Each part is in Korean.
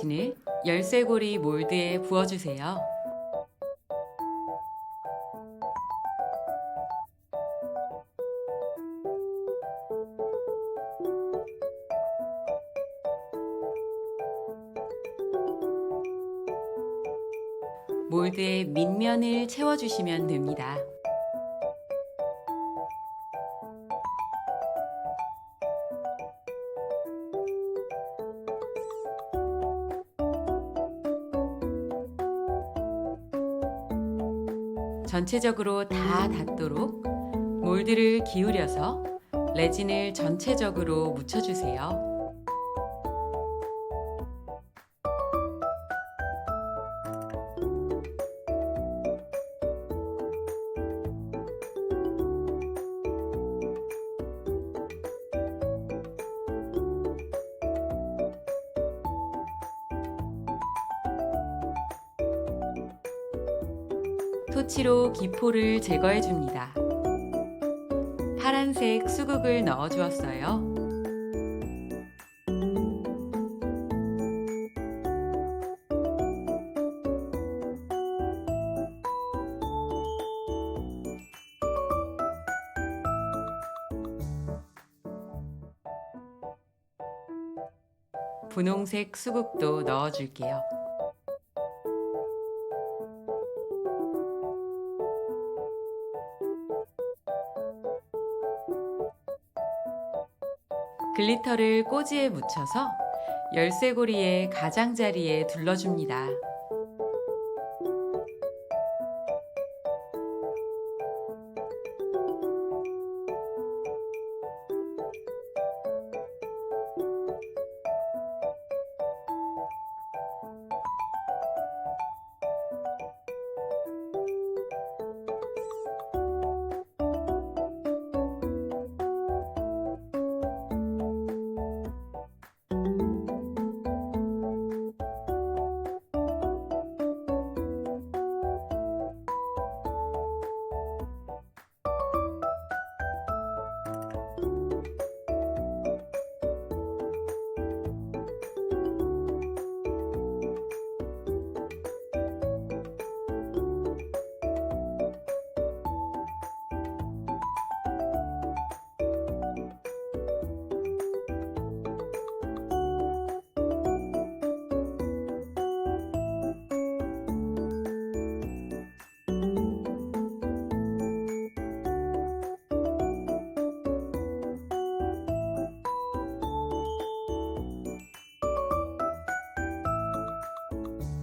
레진을 열쇠고리 몰드에 부어주세요. 몰드에 밑면을 채워주시면 됩니다. 전체적으로 다 닿도록 몰드를 기울여서 레진을 전체적으로 묻혀주세요. 토치로 기포를 제거해 줍니다. 파란색 수국을 넣어 주었어요. 분홍색 수국도 넣어 줄게요. 글리터를 꼬지에 묻혀서 열쇠고리의 가장자리에 둘러줍니다.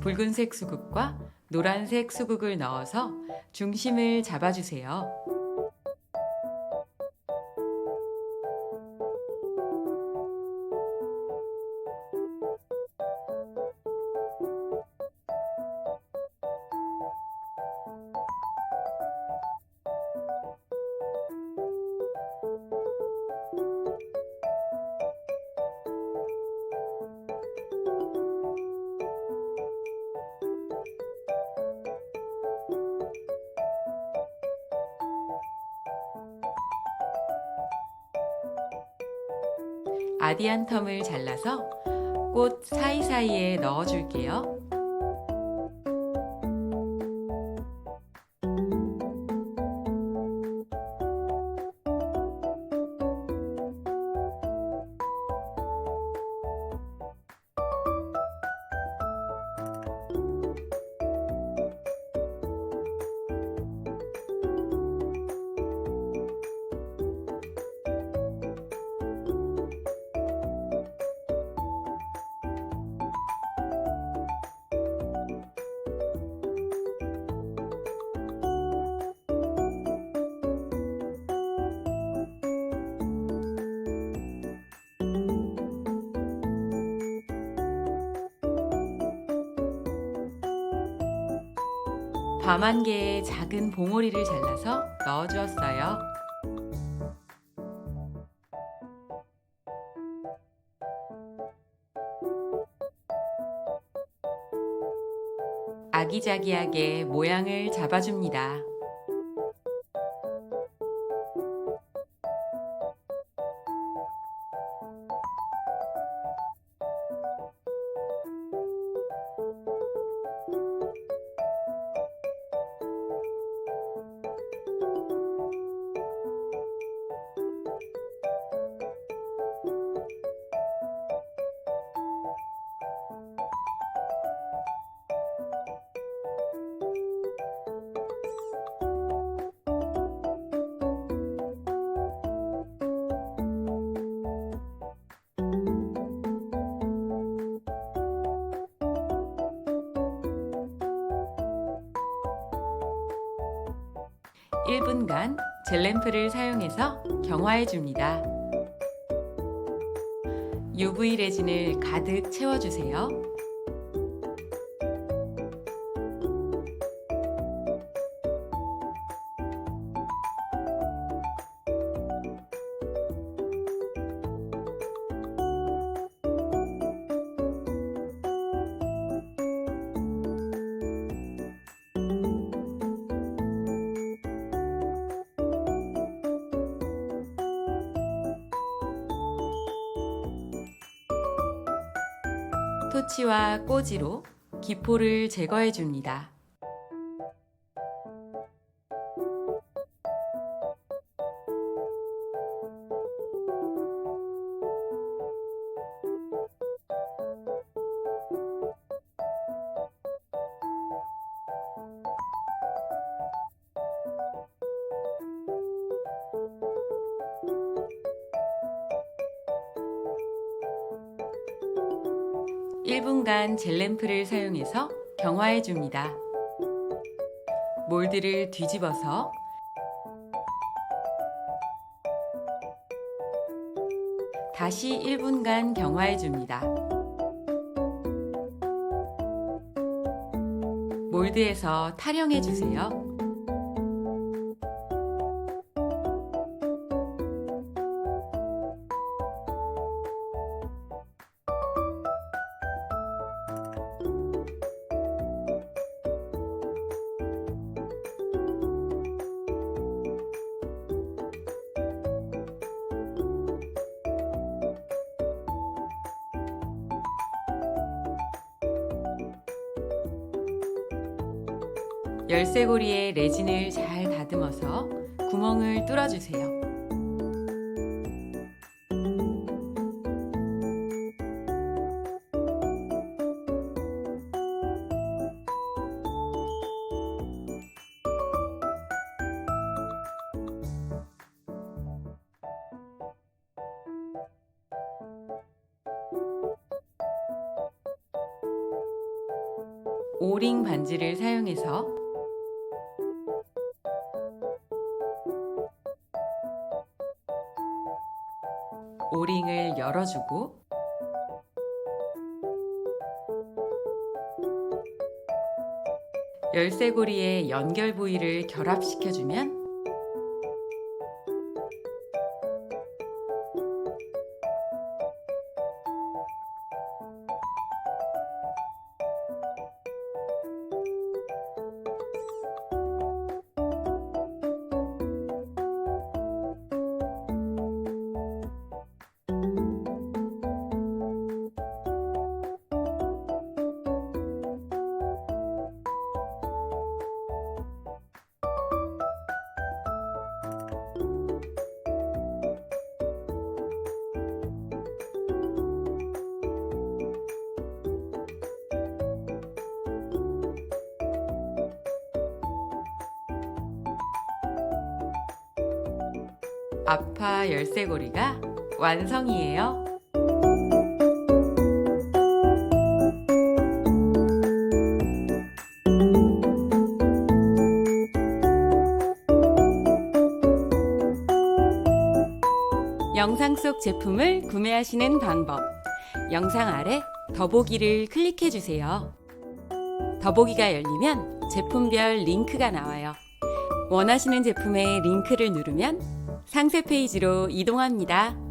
붉은색 수국과 노란색 수국을 넣어서 중심을 잡아주세요. 아디안텀을 잘라서 꽃 사이사이에 넣어줄게요. 밤한 개의 작은 봉오리를 잘라서 넣어주었어요. 아기자기하게 모양을 잡아줍니다. 1분간 젤램프를 사용해서 경화해 줍니다. UV 레진을 가득 채워주세요. 토치와 꼬지로 기포를 제거해 줍니다. 일분간 젤램프를 사용해서 경화해 줍니다. 몰드를 뒤집어서 다시 1분간 경화해 줍니다. 몰드에서 타령해 주세요. 열쇠고리에 레진을 잘 다듬어서 구멍을 뚫어주세요. 오링 반지를 사용해서 열어주고 열쇠고리의 연결 부위를 결합시켜주면 아파 열쇠고리가 완성이에요. 영상 속 제품을 구매하시는 방법. 영상 아래 더보기를 클릭해 주세요. 더보기가 열리면 제품별 링크가 나와요. 원하시는 제품의 링크를 누르면 상세 페이지로 이동합니다.